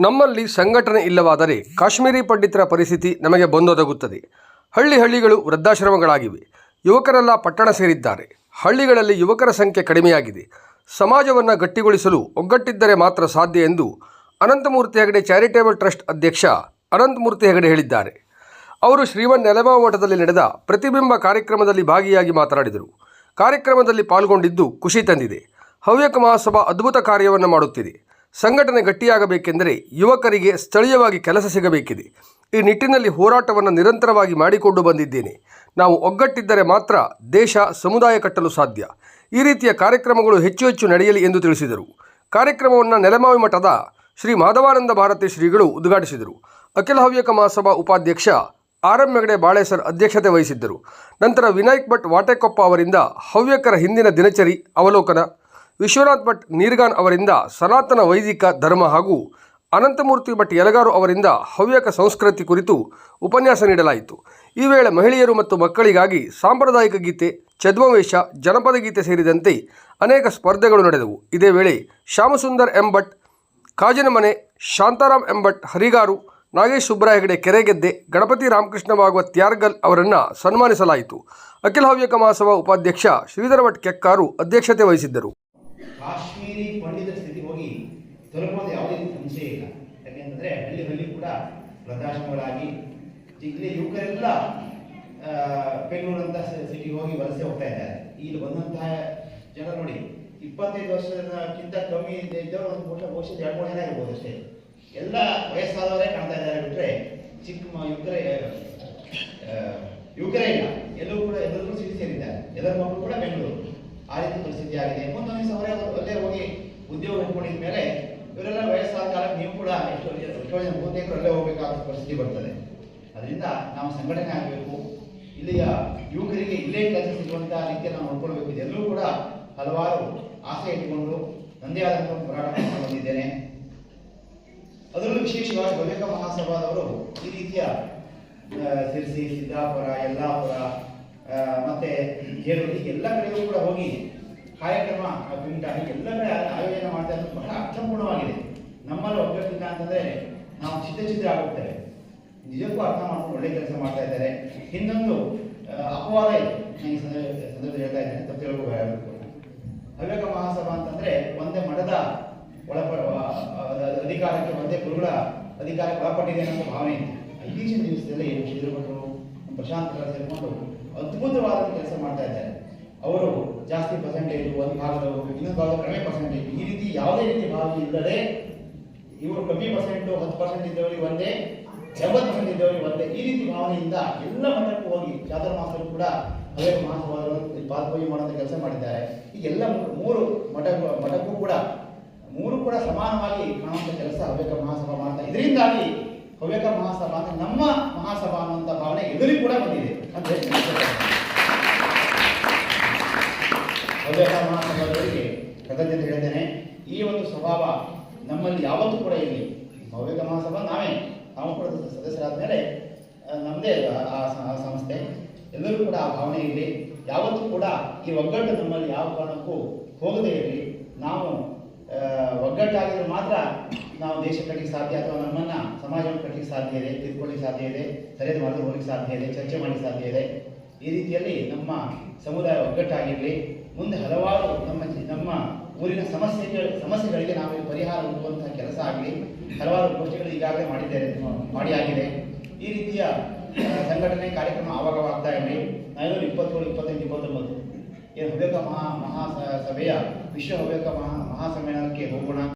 ನಮ್ಮಲ್ಲಿ ಸಂಘಟನೆ ಇಲ್ಲವಾದರೆ ಕಾಶ್ಮೀರಿ ಪಂಡಿತರ ಪರಿಸ್ಥಿತಿ ನಮಗೆ ಬಂದೊದಗುತ್ತದೆ. ಹಳ್ಳಿ ಹಳ್ಳಿಗಳು ವೃದ್ಧಾಶ್ರಮಗಳಾಗಿವೆ. ಯುವಕರೆಲ್ಲ ಪಟ್ಟಣ ಸೇರಿದ್ದಾರೆ. ಹಳ್ಳಿಗಳಲ್ಲಿ ಯುವಕರ ಸಂಖ್ಯೆ ಕಡಿಮೆಯಾಗಿದೆ. ಸಮಾಜವನ್ನು ಗಟ್ಟಿಗೊಳಿಸಲು ಒಗ್ಗಟ್ಟಿದ್ದರೆ ಮಾತ್ರ ಸಾಧ್ಯ ಎಂದು ಅನಂತಮೂರ್ತಿ ಹೆಗಡೆ ಚಾರಿಟೇಬಲ್ ಟ್ರಸ್ಟ್ ಅಧ್ಯಕ್ಷ ಅನಂತಮೂರ್ತಿ ಹೆಗಡೆ ಹೇಳಿದ್ದಾರೆ. ಅವರು ಶ್ರೀಮನ್ ನೆಲಮಾವ ಮಠದಲ್ಲಿ ನಡೆದ ಪ್ರತಿಬಿಂಬ ಕಾರ್ಯಕ್ರಮದಲ್ಲಿ ಭಾಗಿಯಾಗಿ ಮಾತನಾಡಿದರು. ಕಾರ್ಯಕ್ರಮದಲ್ಲಿ ಪಾಲ್ಗೊಂಡಿದ್ದು ಖುಷಿ ತಂದಿದೆ. ಹವ್ಯಕ ಮಹಾಸಭಾ ಅದ್ಭುತ ಕಾರ್ಯವನ್ನು ಮಾಡುತ್ತಿದೆ. ಸಂಘಟನೆ ಗಟ್ಟಿಯಾಗಬೇಕೆಂದರೆ ಯುವಕರಿಗೆ ಸ್ಥಳೀಯವಾಗಿ ಕೆಲಸ ಸಿಗಬೇಕಿದೆ. ಈ ನಿಟ್ಟಿನಲ್ಲಿ ಹೋರಾಟವನ್ನು ನಿರಂತರವಾಗಿ ಮಾಡಿಕೊಂಡು ಬಂದಿದ್ದೇನೆ. ನಾವು ಒಗ್ಗಟ್ಟಿದ್ದರೆ ಮಾತ್ರ ದೇಶ ಸಮುದಾಯ ಕಟ್ಟಲು ಸಾಧ್ಯ. ಈ ರೀತಿಯ ಕಾರ್ಯಕ್ರಮಗಳು ಹೆಚ್ಚು ಹೆಚ್ಚು ನಡೆಯಲಿ ಎಂದು ತಿಳಿಸಿದರು. ಕಾರ್ಯಕ್ರಮವನ್ನು ನೆಲಮಾವಿ ಮಠದ ಶ್ರೀ ಮಾಧವಾನಂದ ಭಾರತಿ ಶ್ರೀಗಳು ಉದ್ಘಾಟಿಸಿದರು. ಅಖಿಲ ಹವ್ಯಕ ಮಹಾಸಭಾ ಉಪಾಧ್ಯಕ್ಷ ಆರ್ ಎಂ ಹೆಗಡೆ ಅಧ್ಯಕ್ಷತೆ ವಹಿಸಿದ್ದರು. ನಂತರ ವಿನಾಯಕ್ ಭಟ್ ವಾಟೆಕೊಪ್ಪ ಅವರಿಂದ ಹವ್ಯಕರ ಹಿಂದಿನ ದಿನಚರಿ ಅವಲೋಕನ ವಿಶ್ವನಾಥ್ ಭಟ್, ನೀರ್ಗಾನ್ ಅವರಿಂದ ಸನಾತನ ವೈದಿಕ ಧರ್ಮ ಹಾಗೂ ಅನಂತಮೂರ್ತಿ ಭಟ್ ಯಲಗಾರು ಅವರಿಂದ ಹವ್ಯಕ ಸಂಸ್ಕೃತಿ ಕುರಿತು ಉಪನ್ಯಾಸ ನೀಡಲಾಯಿತು. ಈ ವೇಳೆ ಮಹಿಳೆಯರು ಮತ್ತು ಮಕ್ಕಳಿಗಾಗಿ ಸಾಂಪ್ರದಾಯಿಕ ಗೀತೆ, ಛದ್ಮವೇಷ, ಜನಪದ ಗೀತೆ ಸೇರಿದಂತೆ ಅನೇಕ ಸ್ಪರ್ಧೆಗಳು ನಡೆದವು. ಇದೇ ವೇಳೆ ಶ್ಯಾಮಸುಂದರ್ ಎಂ ಭಟ್, ಕಾಜಿನಮನೆ, ಶಾಂತಾರಾಮ್ ಎಂ ಭಟ್, ಹರಿಗಾರು, ನಾಗೇಶ್ ಸುಬ್ರಾಯ ಹೆಗಡೆ ಕೆರೆಗೆದ್ದೆ, ಗಣಪತಿ ರಾಮಕೃಷ್ಣ ಭಾಗವತ್ ತ್ಯಾರ್ಗಲ್ ಅವರನ್ನು ಸನ್ಮಾನಿಸಲಾಯಿತು. ಅಖಿಲ ಹವ್ಯಕ ಮಹಾಸಭಾ ಉಪಾಧ್ಯಕ್ಷ ಶ್ರೀಧರ ಭಟ್ ಕೆಕ್ಕಾರು ಅಧ್ಯಕ್ಷತೆ ವಹಿಸಿದ್ದರು. ಕಾಶ್ಮೀರಿ ಪಂಡಿತರ ಸ್ಥಿತಿ ಹೋಗಿ ತಲುಪೋದು ಯಾವುದೇ ಸಂಶಯ ಇಲ್ಲ. ಯಾಕೆಂತಂದ್ರೆ ಹಳ್ಳಿ ಹಳ್ಳಿ ಕೂಡ ವೃದ್ಧಾಶ್ರಮಗಳಾಗಿ ಇಲ್ಲಿ ಯುವಕರೆಲ್ಲ ಬೆಂಗಳೂರಂತ ಸಿಟಿಗೆ ಹೋಗಿ ವಲಸೆ ಹೋಗ್ತಾ ಇದ್ದಾರೆ. ಇಲ್ಲಿ ಬಂದಂತಹ ಜನ ನೋಡಿ, ಇಪ್ಪತ್ತೈದು ವರ್ಷಕ್ಕಿಂತ ಕಮ್ಮಿ ಇದ್ದವರು ಒಂದು ಬಹುಶಃ ಬಹುಶಃ ಎರಡು ಮೂರು ಜನ ಇರ್ಬೋದು ಅಷ್ಟೇ. ಎಲ್ಲ ವಯಸ್ಸಾದವರೇ ಕಾಣ್ತಾ ಇದ್ದಾರೆ ಬಿಟ್ರೆ ಚಿಕ್ಕ ಯುವಕರೇ ಯುವಕರೇ ಇಲ್ಲ. ಎಲ್ಲರೂ ಕೂಡ, ಎಲ್ಲರೂ ಸಿಟಿ ಸೇರಿದ್ದಾರೆ. ಎಲ್ಲರ ಮಕ್ಕಳು ಕೂಡ ಬೆಂಗಳೂರು. ಆ ರೀತಿ ಪರಿಸ್ಥಿತಿ ಆಗಿದೆ ಮುಂದೊಂದು ದಿವಸ ಅವರೇ ಅಲ್ಲೇ ಹೋಗಿ ಉದ್ಯೋಗ ಹುಡ್ಕೊಂಡಿದ ಮೇಲೆ ಇವರೆಲ್ಲ ವಯಸ್ಸಾದ ಕಾಲ ನೀವು ಕೂಡ ಎಷ್ಟೋ ಎಷ್ಟೋ ಜನ ಬಹುತೇಕರು ಅಲ್ಲೇ ಹೋಗಬೇಕಾದ ಪರಿಸ್ಥಿತಿ ಬರ್ತದೆ. ಅದರಿಂದ ನಾವು ಸಂಘಟನೆ ಆಗಬೇಕು. ಇಲ್ಲಿಯ ಯುವಕರಿಗೆ ಇಲ್ಲೇ ಕೆಲಸ ಸಿಗುವಂತಹ ರೀತಿಯಲ್ಲಿ ನಾವು ನೋಡ್ಕೊಳ್ಬೇಕು. ಎಲ್ಲರೂ ಕೂಡ ಹಲವಾರು ಆಸೆ ಇಟ್ಟುಕೊಂಡು ನಂದೇ ಆದಂತಹ ಹೋರಾಟ ಬಂದಿದ್ದೇನೆ. ಅದರಲ್ಲೂ ವಿಶೇಷವಾಗಿ ಭವ್ಯಕ ಮಹಾಸಭಾದವರು ಈ ರೀತಿಯ ಸಿರಿಸಿ, ಸಿದ್ದಾಪುರ, ಯಲ್ಲಾಪುರ ಮತ್ತೆ ಏನು ಎಲ್ಲ ಕಡೆಗೂ ಕೂಡ ಹೋಗಿ ಕಾರ್ಯಕ್ರಮ ಹೀಗೆ ಎಲ್ಲ ಕಡೆ ಆಯೋಜನೆ ಮಾಡ್ತಾ ಇರೋದು ಬಹಳ ಅರ್ಥಪೂರ್ಣವಾಗಿದೆ. ನಮ್ಮಲ್ಲಿ ಒಗ್ಗಟ್ಟಿಲ್ಲ ಅಂತಂದ್ರೆ ನಾವು ಚಿತ್ರ ಚಿತ್ರ ಆಗುತ್ತೇವೆ ನಿಜಕ್ಕೂ ಅರ್ಥ ಮಾಡ್ಕೊಂಡು ಒಳ್ಳೆ ಕೆಲಸ ಮಾಡ್ತಾ ಇದ್ದಾರೆ. ಇನ್ನೊಂದು ಅಪವಾದ ಇದೆ. ನನಗೆ ಸಂದರ್ಭ ಹೇಳ್ತಾ ಇದ್ದೇನೆ, ತಪ್ಪು ತಿಳ್ಕೊಬಾರದು ಹವ್ಯಕ ಮಹಾಸಭಾ ಅಂತಂದ್ರೆ ಒಂದೇ ಮಠದ ಒಳಪ ಅದ- ಅಧಿಕಾರಕ್ಕೆ ಒಂದೇ ಗುರುಗಳ ಅಧಿಕಾರಕ್ಕೆ ಒಳಪಟ್ಟಿದೆ ಅನ್ನೋ ಭಾವನೆ ಇತ್ತು ಇತ್ತೀಚಿನ ದಿವಸದಲ್ಲಿ ಶ್ರೀಧರಭಟ್ರು ಪ್ರಶಾಂತ್ ಸೇರಿಕೊಂಡು ಅದ್ಭುತವಾದ ಕೆಲಸ ಮಾಡ್ತಾ ಇದ್ದಾರೆ. ಅವರು ಜಾಸ್ತಿ ಪರ್ಸೆಂಟೇಜ್ ಒಂದು ಭಾಗದವರು ಇನ್ನೊಂದು ಭಾಗ ಕಡಿಮೆ ಪರ್ಸೆಂಟೇಜ್ ಈ ರೀತಿ ಯಾವುದೇ ರೀತಿ ಭಾವನೆ ಇಲ್ಲದೆ ಇವರು ಕಮ್ಮಿ ಪರ್ಸೆಂಟ್ ಹತ್ತು ಪರ್ಸೆಂಟ್ ಇದ್ದವರಿಗೆ ಒಂದೇ, ಎಂಬತ್ತು ಪರ್ಸೆಂಟ್ ಇದ್ದವರಿಗೆ ಒಂದೇ. ಈ ರೀತಿ ಭಾವನೆಯಿಂದ ಎಲ್ಲ ಮಠಕ್ಕೂ ಹೋಗಿ ಚಾತುರ್ಮಾಸರು ಕೂಡ ಹವ್ಯಕ ಮಾಸವಾದರು ಪಾಲ್ಗೊಳ್ಳಿ ಮಾಡುವಂಥ ಕೆಲಸ ಮಾಡಿದ್ದಾರೆ. ಈ ಎಲ್ಲ ಮೂರು ಮಠ, ಮಠಕ್ಕೂ ಕೂಡ, ಮೂರು ಕೂಡ ಸಮಾನವಾಗಿ ಕಾಣುವಂಥ ಕೆಲಸ ಹವ್ಯಕ ಮಹಾಸಭಾ ಮಾಡ್ತಾ ಇದರಿಂದಾಗಿ ಹವ್ಯಕ ಮಹಾಸಭಾ ಅಂದ್ರೆ ನಮ್ಮ ಮಹಾಸಭಾ ಅನ್ನುವಂಥ ಎದುರಿಗೆ ಕೂಡ ಬಂದಿದೆ. ಅಂದ್ರೆ ಕೃತಜ್ಞತೆ ಹೇಳ್ತೇನೆ. ಈ ಒಂದು ಸ್ವಭಾವ ನಮ್ಮಲ್ಲಿ ಯಾವತ್ತೂ ಕೂಡ ಇರಲಿ. ಹವ್ಯಕ ಮಹಾಸಭಾ ನಾವೇ, ನಾವು ಕೂಡ ಸದಸ್ಯರಾದ ಮೇಲೆ ನಮ್ಮದೇ ಆ- ಸಂಸ್ಥೆ. ಎಲ್ಲರೂ ಕೂಡ ಆ ಭಾವನೆ ಇರಲಿ. ಯಾವತ್ತೂ ಕೂಡ ಈ ಒಗ್ಗಟ್ಟು ನಮ್ಮಲ್ಲಿ ಯಾವ ಕಾರಣಕ್ಕೂ ಹೋಗದೇ ಇರಲಿ. ನಾವು ಒಗ್ಗಟ್ಟಾಗಿದ್ರೆ ಮಾತ್ರ ನಾವು ದೇಶ ಕಟ್ಟಲಿಕ್ಕೆ ಸಾಧ್ಯ ಅಥವಾ ನಮ್ಮನ್ನ ಸಮಾಜವನ್ನು ಕಟ್ಟಲಿಕ್ಕೆ ಸಾಧ್ಯ ಇದೆ ತಿಳ್ಕೊಳ್ಳಿಕ್ಕೆ ಸಾಧ್ಯ ಇದೆ, ಸರಿಯಾದ ಮಾರ್ಗದಲ್ಲಿ ಹೋಗ್ಲಿಕ್ಕೆ ಸಾಧ್ಯ ಇದೆ, ಚರ್ಚೆ ಮಾಡಲಿಕ್ಕೆ ಸಾಧ್ಯ ಇದೆ, ಈ ರೀತಿಯಲ್ಲಿ ನಮ್ಮ ಸಮುದಾಯ ಒಗ್ಗಟ್ಟಾಗಿರಲಿ, ಮುಂದೆ ಹಲವಾರು ನಮ್ಮ ನಮ್ಮ ಊರಿನ ಸಮಸ್ಯೆಗಳ ಸಮಸ್ಯೆಗಳಿಗೆ ನಾವು ಪರಿಹಾರ ಹುಡುಕುವಂತಹ ಕೆಲಸ ಆಗಲಿ, ಹಲವಾರು ಗೋಷ್ಠಿಗಳು ಈಗಾಗಲೇ ಮಾಡಿದ್ದೇವೆ ಮಾಡಿ ಆಗಿದೆ. ಈ ರೀತಿಯ ಸಂಘಟನೆ ಕಾರ್ಯಕ್ರಮ ಆವಾಗವಾಗ್ತಾ ಇರಲಿ. ನಾವೆಲ್ಲರೂ ಇಪ್ಪತ್ತೇಳು, ಇಪ್ಪತ್ತೈದು, ಇಪ್ಪತ್ತೊಂಬತ್ತು. ಏನು ಹವ್ಯಕ ಮಹಾ ಮಹಾ ಸಭೆಯ ವಿಶ್ವ ಹವ್ಯಕ ಮಹಾ, ಮಹಾಸಮ್ಮೇಳನಕ್ಕೆ ಹೋಗೋಣ.